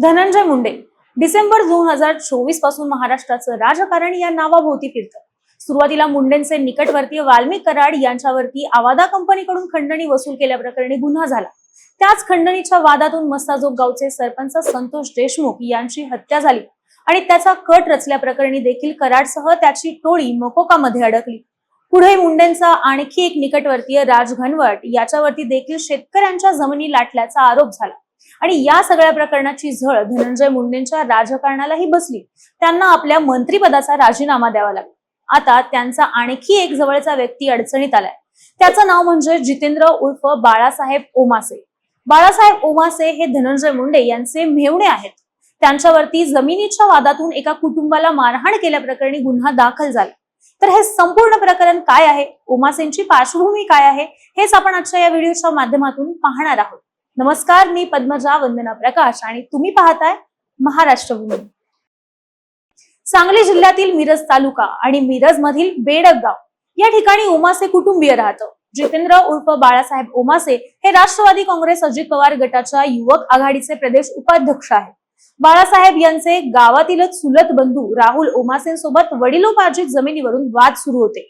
धनंजय मुंडे. डिसेंबर दोन हजार चोवीसपासून महाराष्ट्राचं राजकारण या नावाभोवती फिरतं. सुरुवातीला मुंडेंचे निकटवर्तीय वाल्मिक कराड यांच्यावरती आवादा कंपनीकडून खंडणी वसूल केल्याप्रकरणी गुन्हा झाला. त्याच खंडणीच्या वादातून मस्ताजोग गावचे सरपंच संतोष देशमुख यांची हत्या झाली आणि त्याचा कट रचल्याप्रकरणी देखील कराडसह त्याची टोळी मकोकामध्ये अडकली. पुढे मुंडेंचा आणखी एक निकटवर्तीय राज घनवट याच्यावरती देखील शेतकऱ्यांच्या जमिनी लाटल्याचा आरोप झाला. आणि या सगळ्या प्रकरणाची झळ धनंजय मुंडेंच्या राजकारणालाही बसली. त्यांना आपल्या मंत्रीपदाचा राजीनामा द्यावा लागला. आता त्यांचा आणखी एक जवळचा व्यक्ती अडचणीत आलाय. त्याचं नाव म्हणजे जितेंद्र उर्फ बाळासाहेब ओमासे. बाळासाहेब ओमासे हे धनंजय मुंडे यांचे मेवणे आहेत. त्यांच्यावरती जमिनीच्या वादातून एका कुटुंबाला मारहाण केल्याप्रकरणी गुन्हा दाखल झाला. तर हे संपूर्ण प्रकरण काय आहे? ओमासेंची पार्श्वभूमी काय आहे? हेच आपण आजच्या या व्हिडिओच्या माध्यमातून पाहणार आहोत. नमस्कार मी पद्मजा वंदना प्रकाश आणि तुम्ही पाहताय महाराष्ट्र भूमी सांगली जिल्ह्यातील मिरज तालुका आणि मिरज मधील बेडक गाव या ठिकाणी ओमासे कुटुंबीय राहतं. जितेंद्र उर्फ बाळासाहेब ओमासे हे राष्ट्रवादी काँग्रेस अजित पवार गटाच्या युवक आघाडीचे प्रदेश उपाध्यक्ष आहेत. बाळासाहेब यांचे गावातीलच चुलत बंधू राहुल ओमासेंसोबत वडिलोपार्जित जमिनीवरून वाद सुरू होते.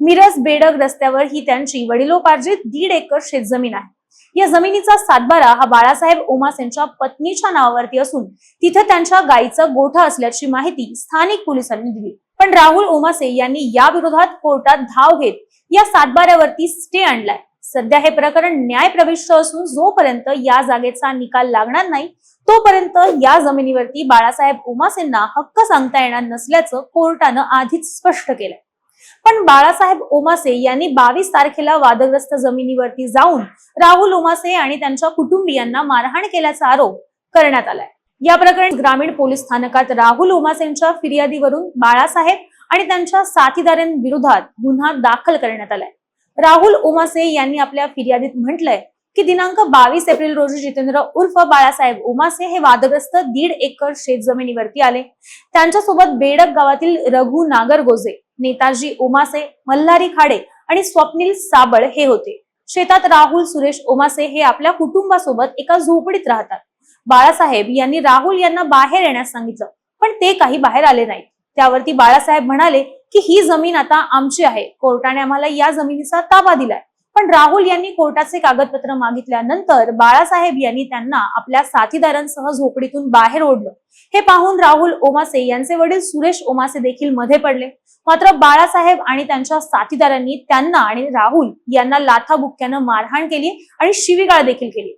मिरज बेडग रस्त्यावर ही त्यांची वडिलोपार्जित दीड एकर शेतजमीन आहे. या जमिनीचा सातबारा हा बाळासाहेब ओमासेंच्या पत्नीच्या नावावरती असून तिथे त्यांच्या गायीचा गोठा असल्याची माहिती स्थानिक पोलिसांनी दिली. पण राहुल ओमासे यांनी या विरोधात कोर्टात धाव घेत या सातबाऱ्यावरती स्टे आणलाय. सध्या हे प्रकरण न्याय प्रविष्ट असून जोपर्यंत या जागेचा निकाल लागणार नाही तोपर्यंत या जमिनीवरती बाळासाहेब ओमासेंना हक्क सांगता येणार नसल्याचं कोर्टानं आधीच स्पष्ट केलंय. पण बाळासाहेब ओमासे यांनी बावीस तारखेला वादग्रस्त जमिनीवरती जाऊन राहुल ओमासे आणि त्यांच्या कुटुंबियांना मारहाण केल्याचा आरोप करण्यात आलाय. या प्रकरणी ग्रामीण पोलीस स्थानकात राहुल ओमासेंच्या फिर्यादीवरून बाळासाहेब आणि त्यांच्या साथीदारांविरोधात गुन्हा दाखल करण्यात आलाय. राहुल ओमासे यांनी आपल्या फिर्यादीत म्हटलंय की दिनांक बावीस एप्रिल रोजी जितेंद्र उर्फ बाळासाहेब ओमासे हे वादग्रस्त दीड एकर शेत जमिनीवरती आले. त्यांच्यासोबत बेडक गावातील रघु नागरगोजे नेताजी ओमासे मल्हारी खाडे आणि स्वप्नील साबळ हे होते. शेतात राहुल सुरेश ओमासे हे आपल्या कुटुंबासोबत एका झोपडीत राहतात. बाळासाहेब यांनी राहुल यांना बाहेर येण्यास सांगितलं पण ते काही बाहेर आले नाहीत. त्यावरती बाळासाहेब म्हणाले की ही जमीन आता आमची आहे. कोर्टाने आम्हाला या जमिनीचा ताबा दिलाय. पण राहुल यांनी कोर्टाचे कागदपत्र मागितल्यानंतर बाळासाहेब यांनी त्यांना आपल्या साथीदारांसह झोपडीतून बाहेर ओढलं. हे पाहून राहुल ओमासे यांचे वडील सुरेश ओमासे देखील मध्ये पडले. मात्र बाळासाहेब आणि त्यांच्या साथीदारांनी त्यांना आणि राहुल यांना लाथाबुक्क्यानं मारहाण केली आणि शिवीगाळ देखील केली.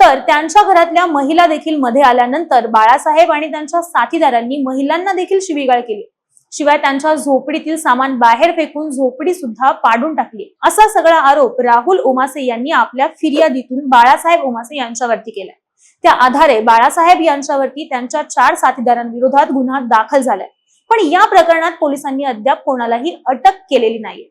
तर त्यांच्या घरातल्या महिला देखील मध्ये आल्यानंतर बाळासाहेब आणि त्यांच्या साथीदारांनी महिलांना देखील शिवीगाळ केली. शिवाय त्यांच्या झोपडीतील सामान बाहेर फेकून झोपडी सुद्धा पाडून टाकली. असा सगळा आरोप राहुल ओमासे यांनी आपल्या फिर्यादीतून बाळासाहेब ओमासे यांच्यावरती केलाय. त्या आधारे बाळासाहेब यांच्यावरती त्यांच्या चार साथीदारांविरोधात गुन्हा दाखल झालाय. पण या प्रकरणात पोलिसांनी अद्याप कोणालाही अटक केलेली नाहीये.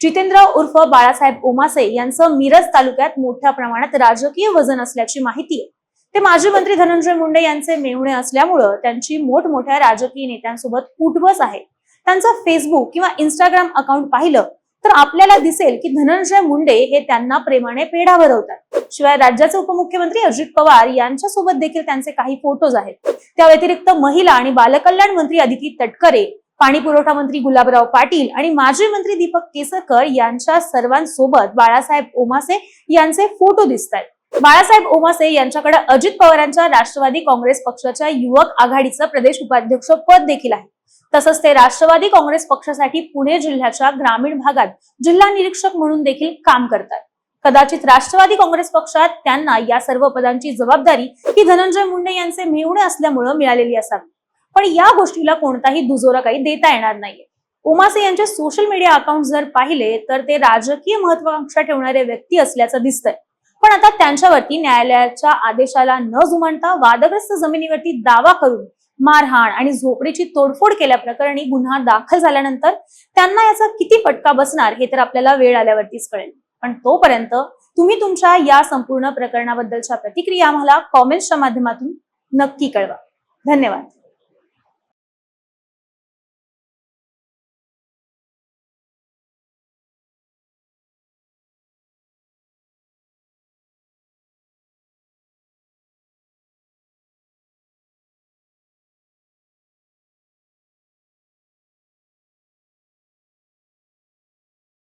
जितेंद्र उर्फ बाळासाहेब ओमासे यांचं मिरज तालुक्यात मोठ्या प्रमाणात राजकीय वजन असल्याची माहिती आहे. ते माजी मंत्री धनंजय मुंडे यांचे मेहुणे असल्यामुळं त्यांची मोठमोठ्या राजकीय नेत्यांसोबत उठबस आहे. त्यांचं फेसबुक किंवा इंस्टाग्राम अकाउंट पाहिलं तर आपल्याला दिसेल की धनंजय मुंडे हे त्यांना प्रेमाने पेढा भरवतात. शिवाय राज्याचे उपमुख्यमंत्री अजित पवार यांच्यासोबत देखील त्यांचे काही फोटोज आहेत. त्या व्यतिरिक्त महिला आणि बालकल्याण मंत्री अदिती तटकरे पाणी पुरवठा मंत्री गुलाबराव पाटील आणि माजी मंत्री दीपक केसरकर यांच्या सर्वांसोबत बाळासाहेब ओमासे यांचे फोटो दिसत आहेत बाळासाहेब ओमासे यांच्याकडे अजित पवारांच्या राष्ट्रवादी काँग्रेस पक्षाच्या युवक आघाडीचं प्रदेश उपाध्यक्ष पद देखील आहे. तसंच ते राष्ट्रवादी काँग्रेस पक्षासाठी पुणे जिल्ह्याच्या ग्रामीण भागात जिल्हा निरीक्षक म्हणून देखील काम करतात. कदाचित राष्ट्रवादी काँग्रेस पक्षात त्यांना या सर्व पदांची जबाबदारी ही धनंजय मुंडे यांचे मेहुणे असल्यामुळं मिळालेली असावी. पण या गोष्टीला कोणताही दुजोरा काही देता येणार नाहीये. उमासे यांचे सोशल मीडिया अकाउंट जर पाहिले तर ते राजकीय महत्वाकांक्षा ठेवणारे व्यक्ती असल्याचं दिसतंय. पण आता त्यांच्यावरती न्यायालयाच्या आदेशाला न जुमानता वादग्रस्त जमिनीवरती दावा करून मारहाण आणि झोपडीची तोडफोड केल्याप्रकरणी गुन्हा दाखल झाल्यानंतर त्यांना याचा किती फटका बसणार हे तर आपल्याला वेळ आल्यावरतीच कळेल. पण तोपर्यंत तुम्ही तुमच्या या संपूर्ण प्रकरणाबद्दलच्या प्रतिक्रिया आम्हाला कॉमेंट्सच्या माध्यमातून नक्की कळवा. धन्यवाद.